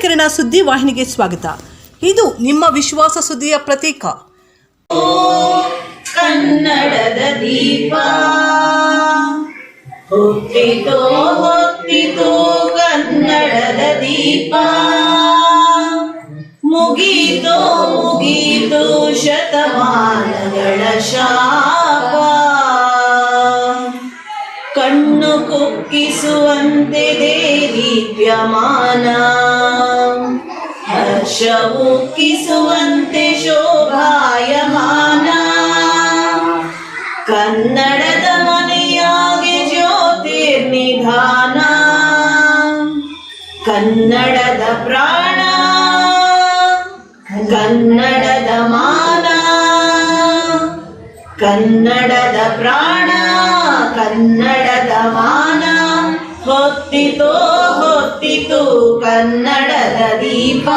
ಕಿರಣ ಸುದ್ದಿ ವಾಹಿನಿಗೆ ಸ್ವಾಗತ. ಇದು ನಿಮ್ಮ ವಿಶ್ವಾಸ ಸುದ್ದಿಯ ಪ್ರತೀಕ. ಕನ್ನಡದ ದೀಪ. ಹೊತ್ತಿತೋ ಕನ್ನಡದ ದೀಪ. ಮುಗೀತೋ, ಮುಗೀತು ಶತಮಾನಗಳ ಶಾಪ. ಕುಕ್ಕಿಸುವಂತೆ ದೀಪ್ಯಮಾನ ಹರ್ಷ ಉಕ್ಕಿಸುವಂತೆ ಶೋಭಾಯಮಾನ. ಕನ್ನಡದ ಮನೆಯಾಗಿ ಜ್ಯೋತಿರ್ನಿಧಾನ ಕನ್ನಡದ ಪ್ರಾಣ. ಕನ್ನಡದ ಮಾನ. ಕನ್ನಡದ ಪ್ರಾಣ. ಕನ್ನಡದ ಮಾನ. ಹೊತ್ತಿತೋ ಹೊತ್ತಿತು ಕನ್ನಡದ ದೀಪ.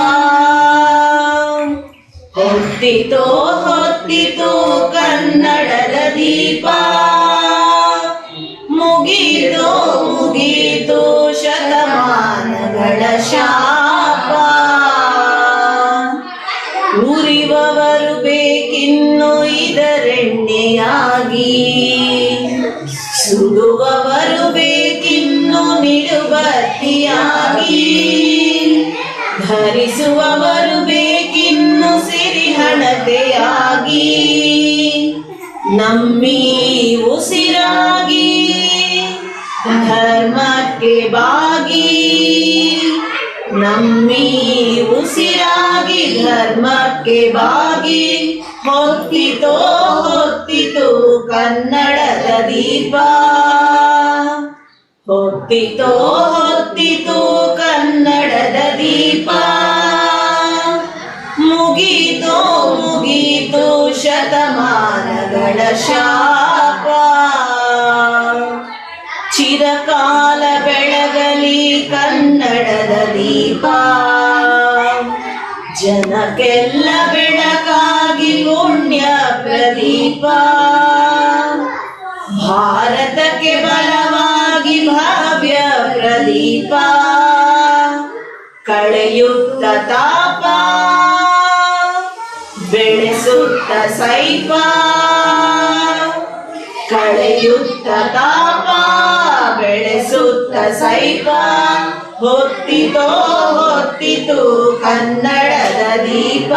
ಹೊತ್ತಿತೋ ಹೊತ್ತಿತು ಕನ್ನಡದ ದೀಪ. ಮುಗೀತು ಮುಗಿತು ಶತಮಾನಗಳ ಶಾಪ. ಉರಿವವರು ಬೇಕಿನ್ನು ಇದರೆಣ್ಣೆಯಾಗಿ. ಸುಡುವವರು ಬೇಕಿನ್ನು ನಿಡುಬತ್ತಿಯಾಗಿ ಧರಿಸುವವರು ಬೇಕಿನ್ನು ಸಿರಿಹಣತೆಯಾಗಿ. ನಮ್ಮಿ ಉಸಿರಾಗಿ ಧರ್ಮಕ್ಕೆ ಬಾಗಿ. ನಮ್ಮಿ ಉಸಿರಾಗಿ ಧರ್ಮಕ್ಕೆ ಬಾಗಿ. ಹೊತ್ತಿತೋ ಹೊತ್ತಿತು ಕನ್ನಡದ ದೀಪ. ಹೊತ್ತಿತೋ ಹೊತ್ತಿತು ಕನ್ನಡದ ದೀಪ. ಮುಗೀತೋ ಮುಗೀತೋ ಶತಮಾನಗಳ ಶಾಪ. ಚಿರಕಾಲ ಬೆಳಗಲಿ ಕನ್ನಡದ ದೀಪ ಜನಕ್ಕೆಲ್ಲ ಬೆಳಕಾಗಿ ಪುಣ್ಯ ಪ್ರದೀಪ. ಭಾರತಕ್ಕೆ ಬಲವಾಗಿ ಭವ್ಯ ಪ್ರದೀಪ. ಕಳೆಯುತ್ತ ತಾಪ, ಬೆಳೆಸುತ್ತ ಸೈಪ. ಕಳೆಯುತ್ತ ತಾಪ, ಬೆಳೆಸುತ್ತ ಸೈಪ. ಹೊತ್ತಿತೋ ಹೊತ್ತಿತು ಕನ್ನಡದ ದೀಪ.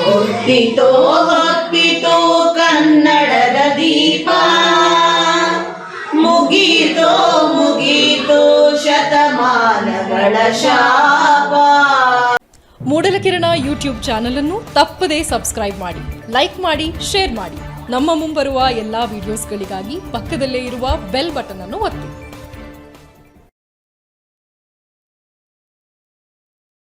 ಹೊತ್ತಿತೋ ಹೊತ್ತಿತು ಕನ್ನಡದ ದೀಪ. ಮುಗೀತೋ ಮುಗೀತೋ ಶತಮಾನಗಳ ಶಾಪ. ಮೂಡಲಕಿರಣ ಯೂಟ್ಯೂಬ್ ಚಾನಲ್ ಅನ್ನು ತಪ್ಪದೇ ಸಬ್ಸ್ಕ್ರೈಬ್ ಮಾಡಿ, ಲೈಕ್ ಮಾಡಿ, ಶೇರ್ ಮಾಡಿ. ನಮ್ಮ ಮುಂಬರುವ ಎಲ್ಲಾ ವಿಡಿಯೋಸ್ಗಳಿಗಾಗಿ ಪಕ್ಕದಲ್ಲೇ ಇರುವ ಬೆಲ್ ಬಟನ್ ಅನ್ನು ಒತ್ತಿ.